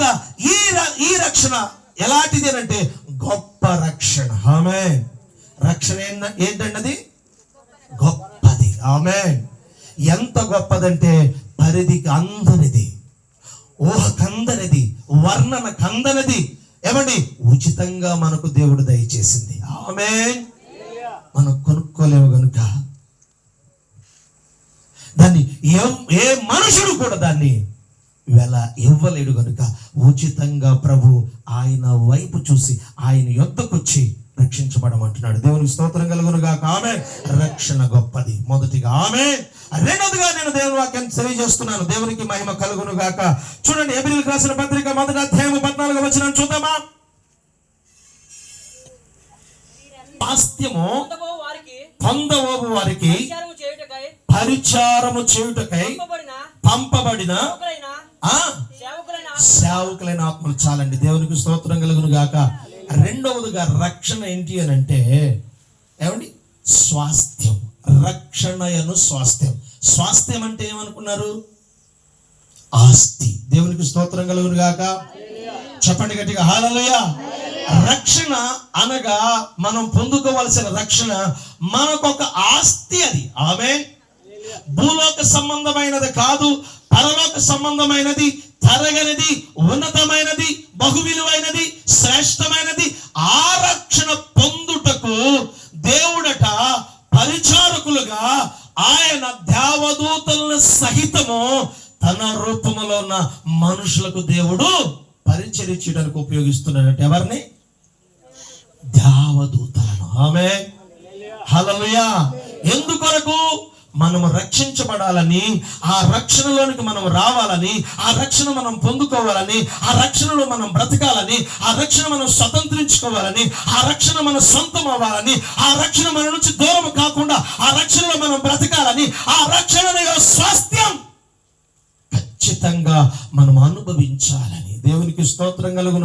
కనుక ఈ ఈ రక్షణ ఎలాంటిది అంటే గొప్ప రక్షణ. ఆమె రక్షణ ఏంద- ఏంటండి గొప్పది. ఆమె ఎంత గొప్పదంటే పరిధికి అందనిది ఊహకందనిది వర్ణన కందనిది ఏమండి? ఉచితంగా మనకు దేవుడు దయచేసింది. ఆమె మనం కొనుక్కోలేము గనుక. దాన్ని ఏ- ఏ మనుషుడు కూడా దాన్ని వెల ఇవ్వలేడు గనుక ఉచితంగా ప్రభు ఆయన వైపు చూసి ఆయన యొద్దకొచ్చి రక్షించబడమంటున్నాడు. దేవునికి స్తోత్రం కలుగునుగా ఆమె రక్షణ గొప్పది. మొదటిగా ఆమె రెండోదిగా నేను దేవుని వాక్యాన్ని తెలియజేస్తున్నాను. దేవునికి మహిమ కలుగును గాక చూడండి ఎబ్రిల్ రాసిన పత్రిక మొదటి అధ్యాయం పద్నాలుగు వచ్చిన చూద్దామా? పొందబో వారికి పొందవోబు పరిచారము చేయుటకై పంపబడిన సేవకులైన ఆత్మలు చాలండి. దేవునికి స్తోత్రం కలుగును గాక. రెండవదిగా రక్షణ ఏంటి అని అంటే ఏమండి? స్వాస్థ్యం. రక్షణయను స్వాస్థ్యం. స్వాస్థ్యం అంటే ఏమనుకున్నారు? ఆస్తి. దేవునికి స్తోత్రం కలుగును గాక. చెప్పండి గట్టిగా హాలలోయ రక్షణ అనగా మనం పొందుకోవలసిన రక్షణ మనకొక ఆస్తి అది. ఆమె భూలోక సంబంధమైనది కాదు. పరలోక సంబంధమైనది తరగనిది ఉన్నతమైనది బహు విలువైనది శ్రేష్టమైనది ఆ రక్షణ పొందుటకు దేవుడట పరిచారకులుగా ఆయన దేవదూతలను సహితము తన రూపములో ఉన్న మనుషులకు దేవుడు పరిచరించడానికి ఉపయోగిస్తున్నాడట ఎవరిని? దేవదూతలను ఆమె హలలుయా ఎందుకొరకు? మనము రక్షించబడాలని ఆ రక్షణలోనికి మనం రావాలని ఆ రక్షణ మనం పొందుకోవాలని ఆ రక్షణలో మనం బ్రతకాలని ఆ రక్షణ మనం స్వతంత్రించుకోవాలని ఆ రక్షణ మన సొంతం అవ్వాలని ఆ రక్షణ మన నుంచి దూరం కాకుండా ఆ రక్షణలో మనం బ్రతకాలని ఆ రక్షణ స్వాస్థ్యం. ఖచ్చితంగా మనం అనుభవించాలని. దేవునికి స్తోత్రం కలుగును.